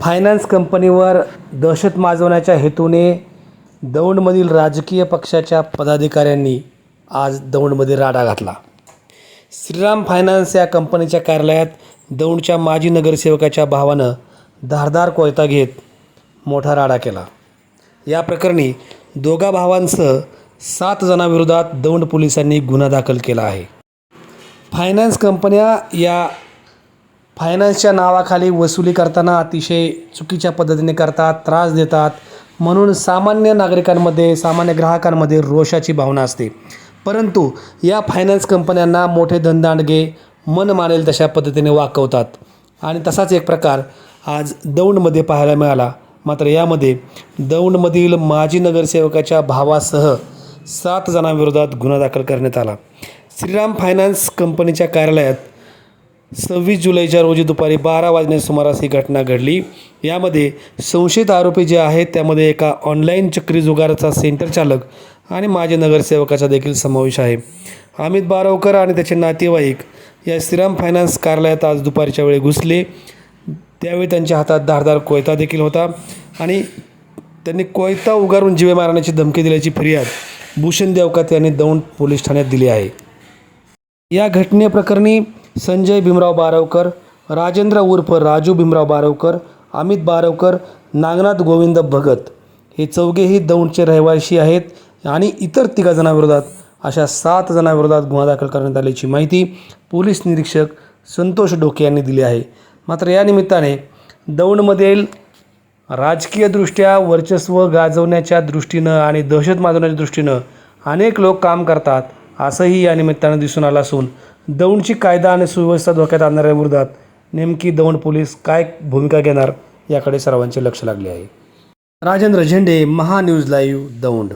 Finance कंपनीवर दहशत माजवण्याच्या हेतूने दौंडमधील राजकीय पक्षाच्या पदाधिकाऱ्यांनी आज दौंडमध्ये राडा घातला. श्रीराम फायनान्स या कंपनीच्या कार्यालयात दौंडच्या माजी नगरसेवकाच्या भावानं धारदार कोयता घेत मोठा राडा केला. या प्रकरणी दोघा भावांसह सात जणांविरोधात दौंड पोलिसांनी गुन्हा दाखल केला आहे. फायनान्स कंपन्या या फायनान्सच्या नावाखाली वसुली करताना अतिशय चुकीच्या पद्धतीने करतात त्रास देतात. म्हणून सामान्य नागरिकांमध्ये सामान्य ग्राहकांमध्ये रोषाची भावना असते. परंतु या फायनान्स कंपन्यांना मोठे धनदांडगे मन मानेल तशा पद्धतीने वाकवतात. आणि तसाच एक प्रकार आज दौंडमध्ये पाहायला मिळाला. मात्र यामध्ये दौंडमधील माजी नगरसेवकाच्या भावासह सात जणांविरोधात गुन्हा दाखल करण्यात आला. श्रीराम फायनान्स कंपनीच्या कार्यालयात सव्वीस जुलैच्या रोजी दुपारी बारा वाजण्या सुमारास ही घटना घडली. यामध्ये संशयित आरोपी जे आहेत त्यामध्ये एका ऑनलाईन चक्री जुगाराचा सेंटर चालक आणि माजी नगरसेवकाचा देखील समावेश आहे. अमित बारावकर आणि त्याचे नातेवाईक या श्रीराम फायनान्स कार्यालयात आज दुपारच्या वेळी घुसले. त्यावेळी त्यांच्या हातात धारदार कोयता देखील होता आणि त्यांनी कोयता उगारून जीवे मारण्याची धमकी दिल्याची फिर्याद भूषण देवकात यांनी दौंड पोलीस ठाण्यात दिली आहे. या घटनेप्रकरणी संजय भीमराव बारवकर राजेंद्र उर्फ राजू भीमराव बारवकर अमित बारवकर नागनाथ गोविंद भगत हे चौघेही दौंडचे रहिवासी आहेत आणि इतर तिघा जणांविरोधात अशा सात जणांविरोधात गुन्हा दाखल करण्यात आल्याची माहिती पोलीस निरीक्षक संतोष डोके यांनी दिली आहे. मात्र या निमित्ताने दौंडमधील राजकीयदृष्ट्या वर्चस्व गाजवण्याच्या दृष्टीनं आणि दहशत माजवण्याच्या दृष्टीनं अनेक लोक काम करतात असंही या निमित्तानं दिसून आलं असून दौंडची कायदा आणि सुव्यवस्था धोक्यात आणणाऱ्या विरोधात नेमकी दौंड पोलीस काय भूमिका घेणार याकडे सर्वांचे लक्ष लागले आहे. राजेंद्र झेंडे महान्यूज लाईव्ह दौंड.